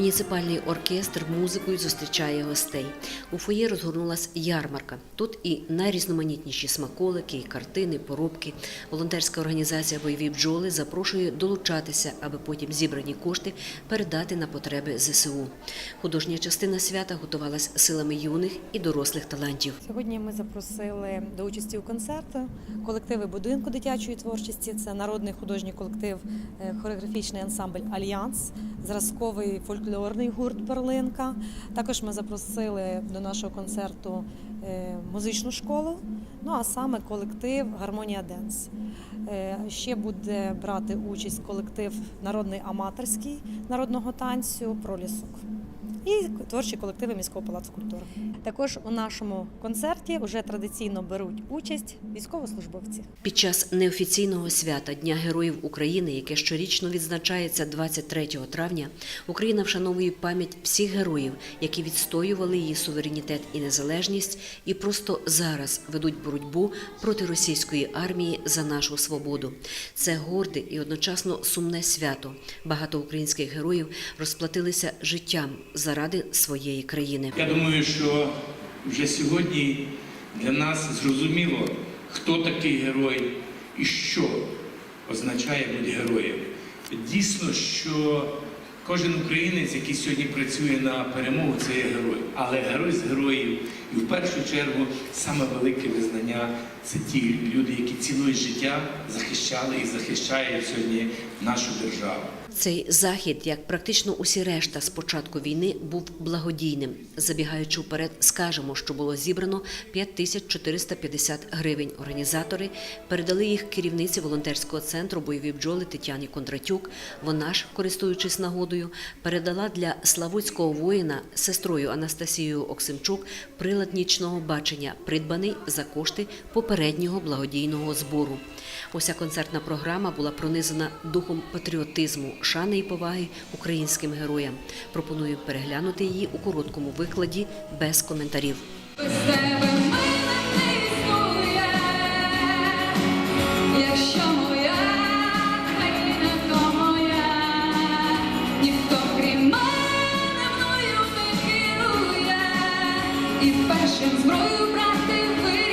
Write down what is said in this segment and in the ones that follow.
Муніципальний оркестр музикою зустрічає гостей. У фоє розгорнулась ярмарка. Тут і найрізноманітніші смаколики, і картини, поробки. Волонтерська організація Бойові бджоли запрошує долучатися, аби потім зібрані кошти передати на потреби ЗСУ. Художня частина свята готувалась силами юних і дорослих талантів. Сьогодні ми запросили до участі у концерту колективи будинку дитячої творчості. Це народний художній колектив, е, хореографічний ансамбль Альянс, зразковий фольклорний гурт Перлинка. Також ми запросили до нашого концерту е, музичну школу. Ну а саме колектив Гармонія Денс. Е, Ще буде брати участь колектив народний аматорський народного танцю Пролісок і творчі колективи міського палацу культури. Також у нашому концерті вже традиційно беруть участь військовослужбовці. Під час неофіційного свята Дня Героїв України, яке щорічно відзначається 23 травня, Україна вшановує пам'ять всіх героїв, які відстоювали її суверенітет і незалежність, і просто зараз ведуть боротьбу проти російської армії за нашу свободу. Це горде і одночасно сумне свято. Багато українських героїв розплатилися життям заради своєї країни. Я думаю, що вже сьогодні для нас зрозуміло, хто такий герой і що означає бути героєм. Дійсно, що кожен українець, який сьогодні працює на перемогу, це є герой. Але герой з героїв, і в першу чергу саме велике визнання це ті люди, які ціле життя захищали і захищають сьогодні нашу державу. Цей захід, як практично усі решта з початку війни, був благодійним. Забігаючи вперед, скажемо, що було зібрано 5450 гривень. Організатори передали їх керівниці волонтерського центру бойові бджоли Тетяні Кондратюк. Вона ж, користуючись нагодою, передала для славутського воїна сестрою Анастасією Оксимчук прилад нічного бачення, придбаний за кошти попереднього благодійного збору. Уся концертна програма була пронизана духом патріотизму, шани і поваги українським героям. Пропоную переглянути її у короткому викладі без коментарів. І першим зброю брати ви.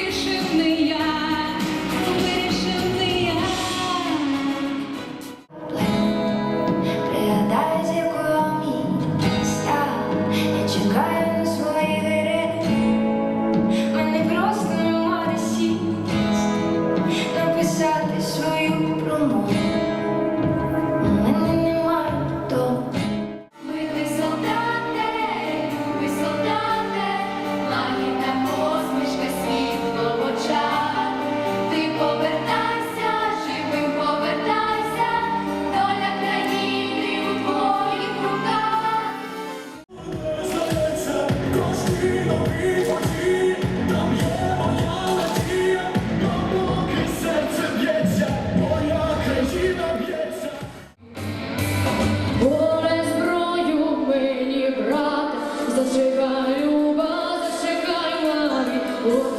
Senhor.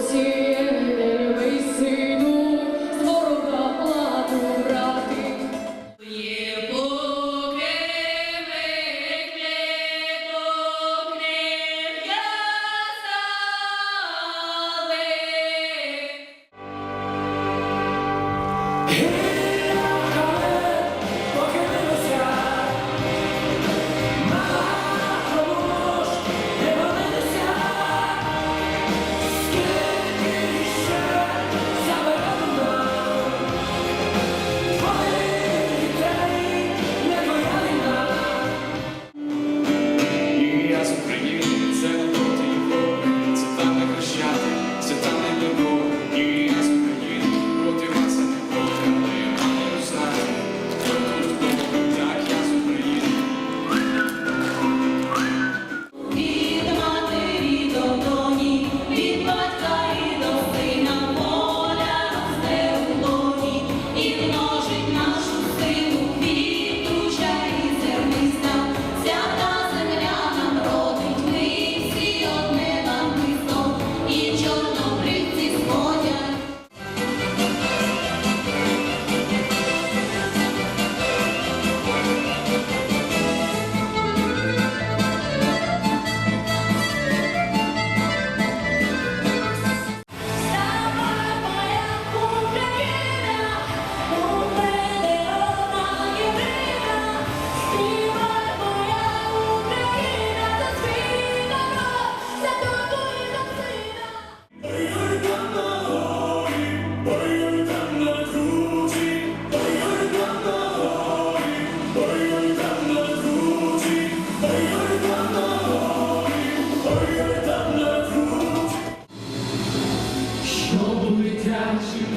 we drown you.